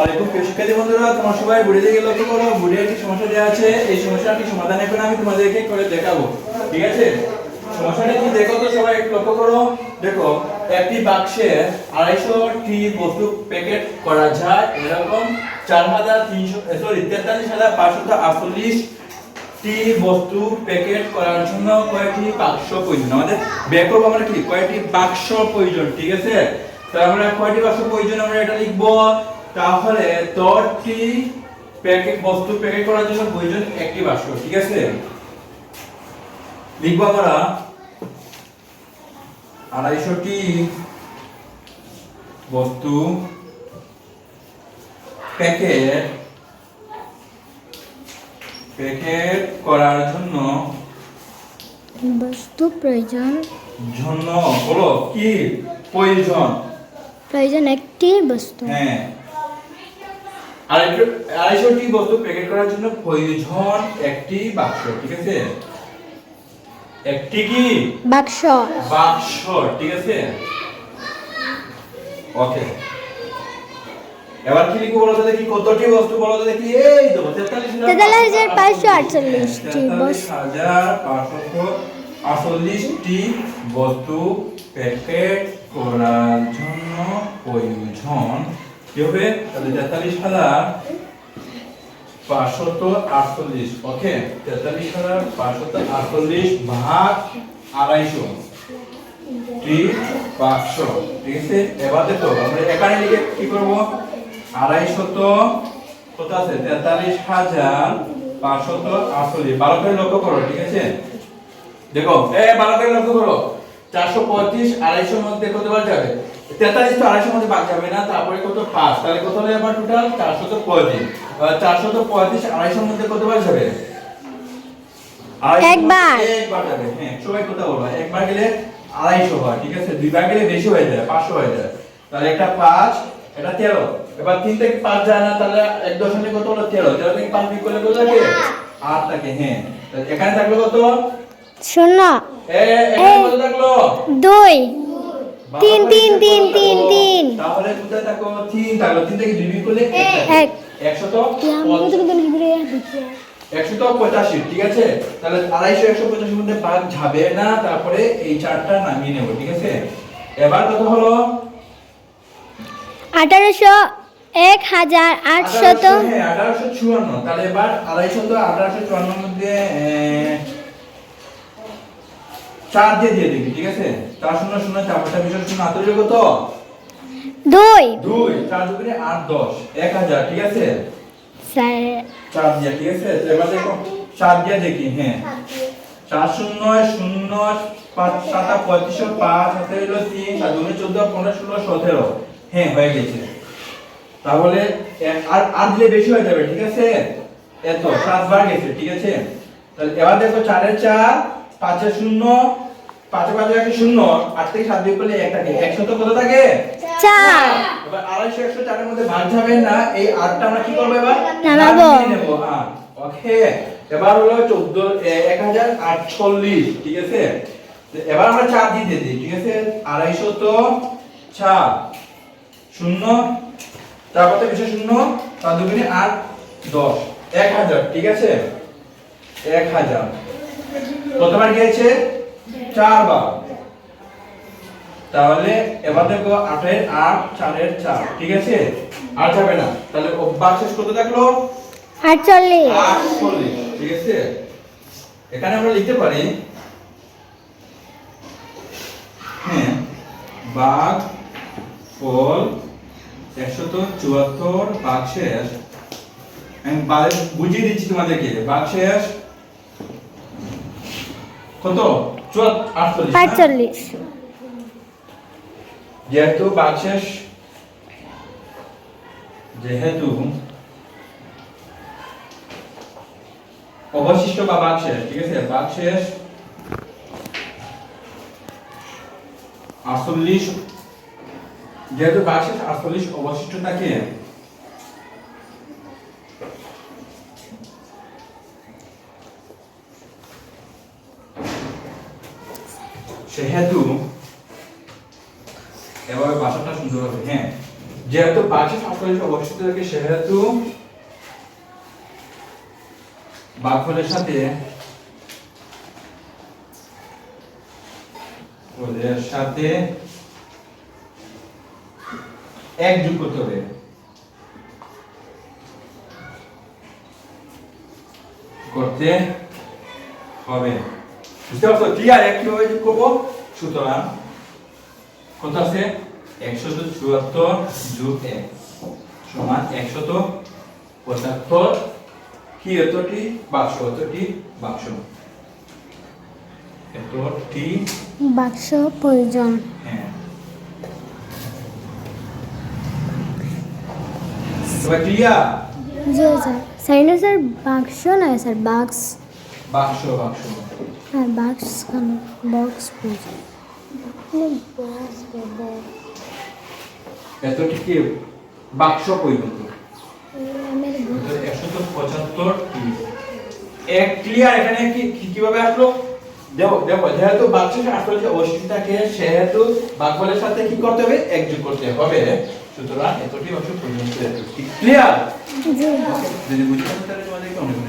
বন্ধুরা টি বস্তু প্যাকেট করার জন্য কয়েকটি বাক্স প্রয়োজন। আমাদের বের আমরা কি? কয়েকটি বাক্স প্রয়োজন, ঠিক আছে? আমরা কয়টি বাক্স প্রয়োজন আমরা এটা লিখব? তাহলে দশটি প্যাকেট বস্তু প্যাকেট করার জন্য প্রয়োজন একটি বাক্স ঠিক আছে? লিখব আমরা আড়াইশোটি বস্তু প্যাকেট প্যাকেট করার জন্য বস্তু প্রয়োজন। জন্য বলো কি? প্রয়োজন। প্রয়োজন একটি বস্তু। হ্যাঁ। আড়াইশোটি বস্তু প্যাকেট করার জন্য প্রয়োজন একটি বাক্স ঠিক আছে? একটি কি? বাক্স। বাক্স ঠিক আছে? ওকে। এবার কি লিখব বলো দেখি কতটি বস্তু বলো দেখি? এই পাঁচশো আটচল্লিশটি বস্তু। হাজার পাঁচশো আটচল্লিশটি বস্তু প্যাকেট করার জন্য প্রয়োজন কি হবে? তাহলে তেতাল্লিশ হাজার পাঁচশত আটচল্লিশ। ওকে? তেতাল্লিশ হাজার পাঁচশত আটচল্লিশ ভাগ আড়াইশো। পাঁচশো। ঠিক আছে? এবার দেখো, আমরা এখানে লিখে কি করব? আড়াইশত কত আছে? তেতাল্লিশ হাজার পাঁচশত আটচল্লিশ। ভালো করে লক্ষ্য করো, ঠিক আছে? দেখো, এ, ভালো করে লক্ষ্য করো। চারশো পঁয়ত্রিশ আড়াইশোর মধ্যে কত বার যাবে? তেতাল্লিশ তো আড়াইশোর মধ্যে বাদ যাবে না তারপরে কত? পাঁচ। তাহলে কত হলো এবার টোটাল চারশো তো পঁয়ত্রিশ। চারশো তো পঁয়ত্রিশ আড়াইশোর মধ্যে কত বার যাবে? একবার। একবার যাবে। হ্যাঁ সবাই কথা বলব একবার গেলে আড়াইশো হয় ঠিক আছে? দুইবার গেলে বেশি হয়ে যায় পাঁচশো হয়ে যায়। তাহলে একটা পাঁচ এটা তেরো। এবার তিন থেকে পাঁচ যায় না তাহলে এক দশমিক কত হলো? তেরো। তেরো থেকে পাঁচ বিক করলে কত থাকে? আট। থাকে হ্যাঁ। এখানে থাকল কত? শূন্য। এ এখানে কত থাকল? দুই। তিন, তিন, তিন, তিন, তিন। তাহলে কোথায় থাকল তিন থাকল তিন থেকে বিক করলে এক। একশো তো একশো তো পঁচাশি ঠিক আছে? তাহলে আড়াইশো একশো পঁচাশির মধ্যে বাদ যাবে না তারপরে এই চারটা নামিয়ে নেব ঠিক আছে? এবার কত হলো আঠারোশো এক হাজার আটশত আঠারোশো, হ্যাঁ আঠারোশো চুয়ান্ন। তাহলে এবার আড়াইশো তো আঠারোশো চুয়ান্নর মধ্যে চার দিয়ে দিয়ে দিবি ঠিক আছে? চার শূন্য শূন্য চার পাঁচটা বিশ শূন্য আঠারোশো কত? দুই। দুই চার দুগুণে আট দশ এক হাজার ঠিক আছে? চার- দিয়ে ঠিক আছে? এবার দেখো দিয়ে দেখি হ্যাঁ। চার শূন্য শূন্য পাঁচ সাতা পঁয়ত্রিশশো পাঁচ হাতে হলো তিন সাত দুগুণে চোদ্দ পনেরো ষোলো সতেরো। হ্যাঁ হয়ে গেছে। তাহলে আর আর দিলে বেশি হয়ে যাবে ঠিক আছে? এত সাতবার গেছে ঠিক আছে? তাহলে এবার দেখো চারের চার পাঁচের শূন্য পাঁচে পাঁচে একটা শূন্য আট থেকে সাত বিয়োগ করলে এক থাকে একশো তো কত থাকে? চার। এবার আড়াইশো একশো চারের মধ্যে ভাগ যাবে না এই আটটা আমরা কি করব এবার? নেব হ্যাঁ। ওকে এবার হলো চোদ্দ এক হাজার আটচল্লিশ ঠিক আছে? এবার আমরা চার দিয়ে দিই ঠিক আছে? আড়াইশো তো চার শূন্য তারপরে বিশেষ শূন্য তার দুগুণে আট দশ। এক হাজার ঠিক আছে? এক হাজার কতবার গিয়েছে? চারবার। তাহলে এবার দেখো আটের আট চারের চার ঠিক আছে? আর যাবে না। তাহলে অভ্যাস শেষ কত থাকল? আটচল্লিশ। আটচল্লিশ ঠিক আছে? এখানে আমরা লিখতে পারি হ্যাঁ বাঘ ফল একশত চুয়াত্তর বাঘ শেষ। আমি বুঝিয়ে দিচ্ছি তোমাদেরকে বাঘ শেষ কত? আটচল্লিশ? আটচল্লিশ যেহেতু বাক্সেস যেহেতু অবশিষ্ট বা বাক্সেস ঠিক আছে? বাক্সেস আটচল্লিশ যেহেতু বাক্সেস আটচল্লিশ অবশিষ্ট সেহেতু এভাবে বাসাটা সুন্দর হবে হ্যাঁ। যেহেতু বাক্সেস আটচল্লিশ অবস্থিত থাকে, সেহেতু বাঘফলের সাথে ওদের সাথে এক যোগ করতে হবে। করতে হবে। বুঝতে পারছ ক্লিয়ার এক কীভাবে যোগ করব? সুতরাং কত আছে? একশত চুয়াত্তর যোগ এক সমান একশত পঁচাত্তর। কি এতটি বাক্স এতটি বাক্স। এতটি বাক্স প্রয়োজন। হ্যাঁ। ক্লিয়ার? জি স্যার। স্যার বাক্স নয় স্যার বাক্স। বাক্স বাক্স। হ্যাঁ বাক্স কেন? বক্স একশত পঁচাত্তর এক ক্লিয়ার এখানে কি কীভাবে আসলো? দেখো দেখো যেহেতু বাক্সের আসলে যে সেহেতু বাক্যলের সাথে কি করতে হবে? একযোগ করতে হবে। সুতরাং এতটি বাক্স পর্যন্ত ক্লিয়ার জি। যদি বুঝতে পারো তাহলে তোমাদেরকে অনেক অনেক